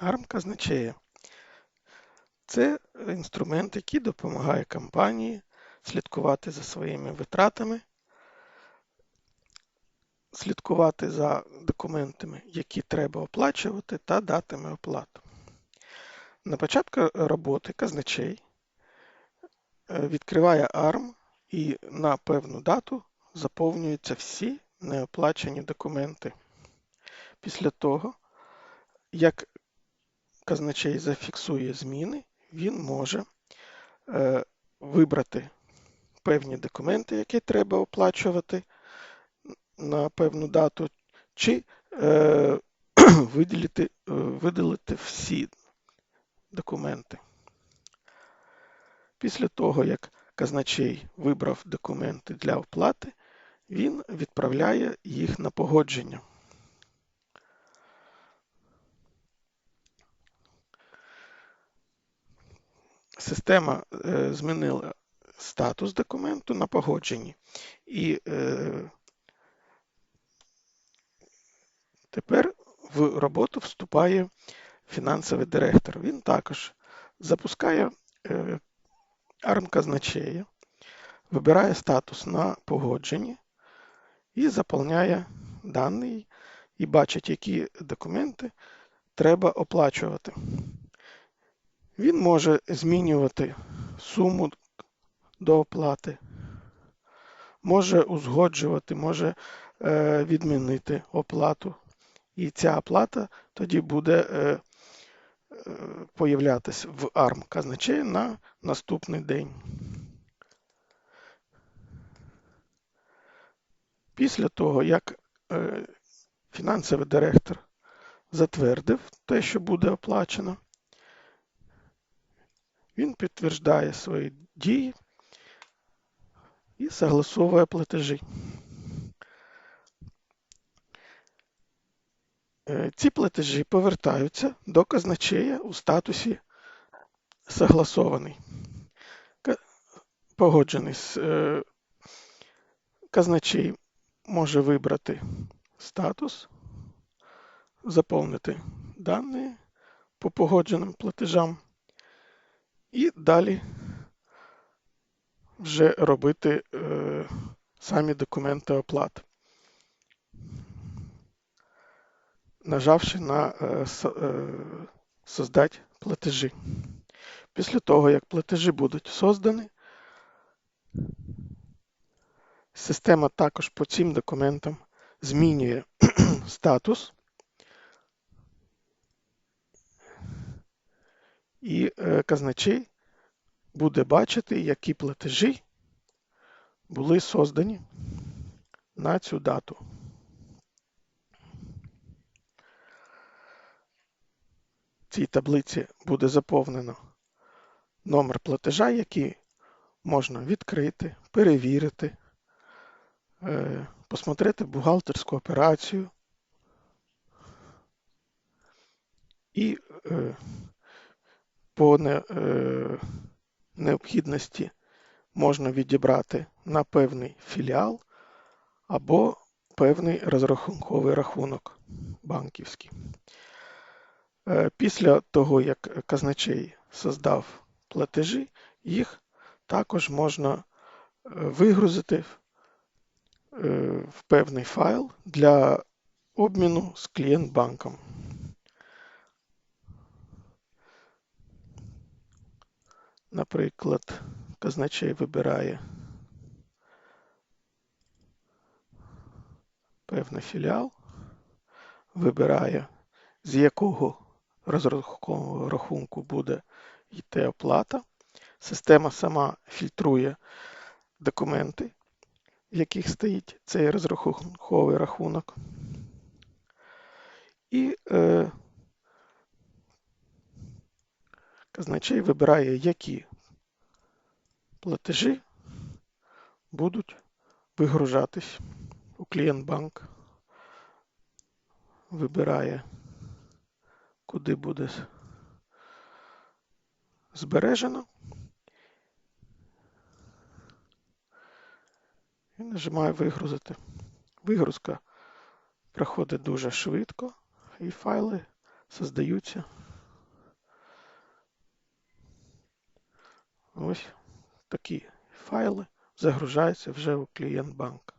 ARM казначея. Це інструмент, який допомагає компанії слідкувати за своїми витратами, слідкувати за документами, які треба оплачувати, та датами оплати. На початку роботи казначей е, відкриває ARM і на певну дату заповнюються всі неоплачені документи. Після того, як казначей зафіксує зміни, він може е, вибрати певні документи, які треба оплачувати на певну дату, чи е, виділити, е, видалити всі документи. Після того, як казначей вибрав документи для оплати, він відправляє їх на погодження. Система е, змінила статус документу на погодженні. І е, тепер в роботу вступає фінансовий директор. Він також запускає е, арм казначея, вибирає статус на погодженні і заповняє дані і бачить, які документи треба оплачувати. Він може змінювати суму до оплати, може узгоджувати, може е, відмінити оплату. І ця оплата тоді буде е, е, появлятися в ARM казначея на наступний день. Після того, як фінансовий директор затвердив те, що буде оплачено, він підтверждає свої дії і согласовує платежі. Е, ці платежі повертаються до казначея у статусі согласований. Погоджений з е, казначей може вибрати статус, заповнити дані по погодженим платежам і далі вже робити е, самі документи оплати. Нажавши на е, е, создать платежі. Після того, як платежі будуть создані, система також по цим документам змінює статус і е, казначей буде бачити, які платежі були создані на цю дату. В цій таблиці буде заповнено номер платежа, який можна відкрити, перевірити, е, посмотрети бухгалтерську операцію і е, по необхідності можна відібрати на певний філіал або певний розрахунковий рахунок банківський. Е, після того, як казначей создав платежі, їх також можна е, вигрузити в е, певний файл для обміну з клієнт-банком. Наприклад, казначей вибирає певний філіал, вибирає, з якого розрахункового рахунку буде йти оплата. Система сама фільтрує документи, в яких стоїть цей розрахунковий рахунок. І е, казначей вибирає, які Платежі будуть вигружатись у клієнт-банк Вибирає, куди буде збережено. І нажимає вигрузити. Вигрузка проходить дуже швидко і файли создаються. Ось такі файли загружаються вже у клієнт банк.